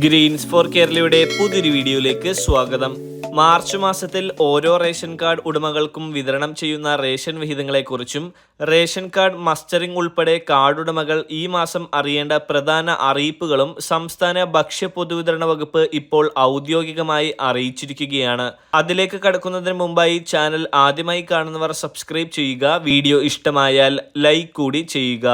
Green's four കേരളയുടെ പുതിയൊരു വീഡിയോയിലേക്ക് സ്വാഗതം. മാർച്ച് മാസത്തിൽ ഓരോ റേഷൻ കാർഡ് ഉടമകൾക്കും വിതരണം ചെയ്യുന്ന റേഷൻ വിഹിതങ്ങളെക്കുറിച്ചും റേഷൻ കാർഡ് മസ്റ്ററിംഗ് ഉൾപ്പെടെ കാർഡുടമകൾ ഈ മാസം അറിയേണ്ട പ്രധാന അറിയിപ്പുകളും സംസ്ഥാന ഭക്ഷ്യ പൊതുവിതരണ വകുപ്പ് ഇപ്പോൾ ഔദ്യോഗികമായി അറിയിച്ചിരിക്കുകയാണ്. അതിലേക്ക് കടക്കുന്നതിന് മുമ്പായി ചാനൽ ആദ്യമായി കാണുന്നവർ സബ്സ്ക്രൈബ് ചെയ്യുക വീഡിയോ ഇഷ്ടമായാൽ ലൈക്ക് കൂടി ചെയ്യുക.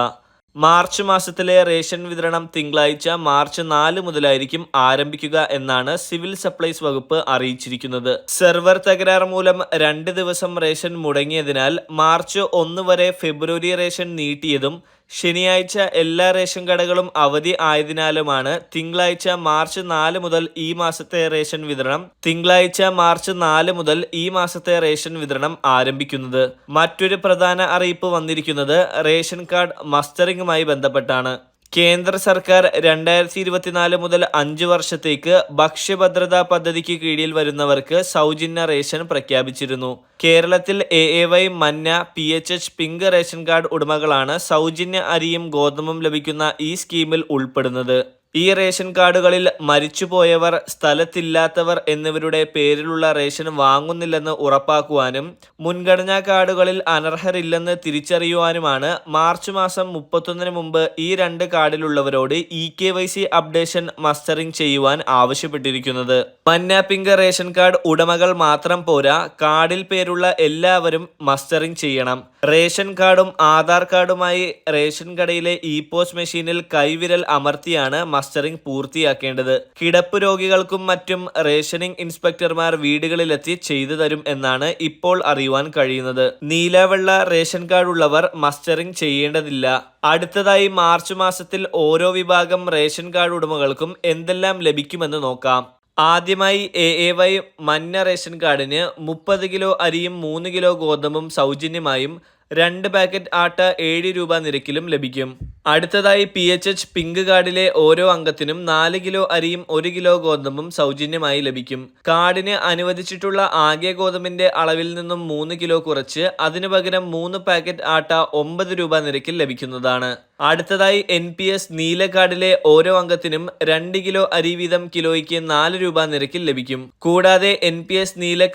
മാർച്ച് മാസത്തിലെ റേഷൻ വിതരണം തിങ്കളാഴ്ച മാർച്ച് നാല് മുതലായിരിക്കും ആരംഭിക്കുക എന്നാണ് സിവിൽ സപ്ലൈസ് വകുപ്പ് അറിയിച്ചിരിക്കുന്നത്. സെർവർ തകരാർ മൂലം രണ്ട് ദിവസം റേഷൻ മുടങ്ങിയതിനാൽ മാർച്ച് ഒന്ന് വരെ ഫെബ്രുവരി റേഷൻ നീട്ടിയതും ശനിയാഴ്ച എല്ലാ റേഷൻ കടകളും അവധി ആയതിനാലുമാണ് തിങ്കളാഴ്ച മാർച്ച് നാല് മുതൽ ഈ മാസത്തെ റേഷൻ വിതരണം തിങ്കളാഴ്ച മാർച്ച് നാല് മുതൽ ഈ മാസത്തെ റേഷൻ വിതരണം ആരംഭിക്കുന്നത്. മറ്റൊരു പ്രധാന അറിയിപ്പ് വന്നിരിക്കുന്നത് റേഷൻ കാർഡ് മസ്റ്ററിംഗുമായി ബന്ധപ്പെട്ടാണ്. കേന്ദ്ര സർക്കാർ രണ്ടായിരത്തി ഇരുപത്തിനാല് മുതൽ അഞ്ച് വർഷത്തേക്ക് ഭക്ഷ്യഭദ്രതാ പദ്ധതിക്ക് കീഴിൽ വരുന്നവർക്ക് സൗജന്യ റേഷൻ പ്രഖ്യാപിച്ചിരുന്നു. കേരളത്തിൽ എ എ വൈ മന്ന P H H pink ration card ഉടമകളാണ് സൗജന്യ അരിയും ഗോതമ്പും ലഭിക്കുന്ന ഈ സ്കീമിൽ ഉൾപ്പെടുന്നത്. ഈ റേഷൻ കാർഡുകളിൽ മരിച്ചുപോയവർ സ്ഥലത്തില്ലാത്തവർ എന്നിവരുടെ പേരിലുള്ള റേഷൻ വാങ്ങുന്നില്ലെന്ന് ഉറപ്പാക്കുവാനും മുൻഗണനാ കാർഡുകളിൽ അനർഹരില്ലെന്ന് തിരിച്ചറിയുവാനുമാണ് മാർച്ച് മാസം മുപ്പത്തൊന്നിന് മുമ്പ് ഈ രണ്ട് കാർഡിലുള്ളവരോട് E K Y C updation mustering ചെയ്യുവാൻ ആവശ്യപ്പെട്ടിരിക്കുന്നത്. മന്നാപ്പിംഗ റേഷൻ കാർഡ് ഉടമകൾ മാത്രം പോരാ കാർഡിൽ പേരുള്ള എല്ലാവരും മസ്റ്ററിംഗ് ചെയ്യണം. റേഷൻ കാർഡും ആധാർ കാർഡുമായി റേഷൻ കടയിലെ ഇ പോസ്റ്റ് മെഷീനിൽ കൈവിരൽ അമർത്തിയാണ് മസ്റ്ററിംഗ് പൂർത്തിയാക്കേണ്ടത് കിടപ്പ് രോഗികൾക്കും മറ്റും റേഷനിംഗ് ഇൻസ്പെക്ടർമാർ വീടുകളിലെത്തി ചെയ്തു തരും എന്നാണ് ഇപ്പോൾ അറിയുവാൻ കഴിയുന്നത്. നീലവെള്ള റേഷൻ കാർഡ് ഉള്ളവർ മസ്റ്ററിംഗ് ചെയ്യേണ്ടതില്ല. അടുത്തതായി മാർച്ച് മാസത്തിൽ ഓരോ വിഭാഗം റേഷൻ കാർഡ് ഉടമകൾക്കും എന്തെല്ലാം ലഭിക്കുമെന്ന് നോക്കാം. ആദ്യമായി എ എ വൈ മഞ്ഞ റേഷൻ കാർഡിന് മുപ്പത് കിലോ അരിയും മൂന്ന് കിലോ ഗോതമ്പും സൗജന്യമായും രണ്ട് പാക്കറ്റ് ആട്ട ഏഴ് രൂപ നിരക്കിലും ലഭിക്കും. അടുത്തതായി പി എച്ച് എച്ച് പിങ്ക് കാർഡിലെ ഓരോ അംഗത്തിനും നാല് കിലോ അരിയും ഒരു കിലോ ഗോതമ്പും സൗജന്യമായി ലഭിക്കും. കാർഡിന് അനുവദിച്ചിട്ടുള്ള ആകെ ഗോതമ്പിന്റെ അളവിൽ നിന്നും മൂന്ന് കിലോ കുറച്ച് അതിനു പകരം മൂന്ന് പാക്കറ്റ് ആട്ട ഒമ്പത് രൂപ നിരക്കിൽ ലഭിക്കുന്നതാണ്. അടുത്തതായി എൻ പി എസ് നീല കാർഡിലെ ഓരോ അംഗത്തിനും രണ്ട് കിലോ അരി വീതം കിലോയ്ക്ക് നാല് രൂപ നിരക്കിൽ ലഭിക്കും. കൂടാതെ എൻ പി എസ് നീല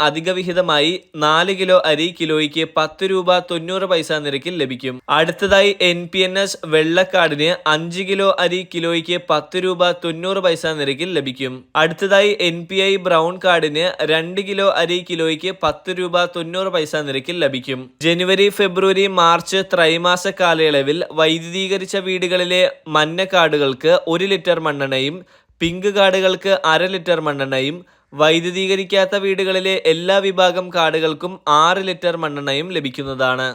അധിക വിഹിതമായി നാല് കിലോ അരി കിലോയ്ക്ക് പത്ത് രൂപ തൊണ്ണൂറ് പൈസ നിരക്കിൽ ലഭിക്കും. അടുത്തതായി എൻ പി എൻ എസ് വെള്ളക്കാർഡിന് അഞ്ച് കിലോ അരി കിലോയ്ക്ക് പത്ത് രൂപ തൊണ്ണൂറ് പൈസ നിരക്കിൽ ലഭിക്കും. അടുത്തതായി എൻ പി ഐ ബ്രൗൺ കാർഡിന് രണ്ട് കിലോ അരി കിലോയ്ക്ക് പത്ത് രൂപ തൊണ്ണൂറ് പൈസ നിരക്കിൽ ലഭിക്കും. ജനുവരി ഫെബ്രുവരി മാർച്ച് ത്രൈമാസ കാലയളവിൽ വൈദ്യുതീകരിച്ച വീടുകളിലെ മഞ്ഞ കാർഡുകൾക്ക് ഒരു ലിറ്റർ മണ്ണെണ്ണയും പിങ്ക് കാർഡുകൾക്ക് അര ലിറ്റർ മണ്ണെണ്ണയും വൈദ്യുതീകരിക്കാത്ത വീടുകളിലെ എല്ലാ വിഭാഗം കാർഡുകൾക്കും ആറ് ലിറ്റർ മണ്ണെണ്ണയും ലഭിക്കുന്നതാണ്.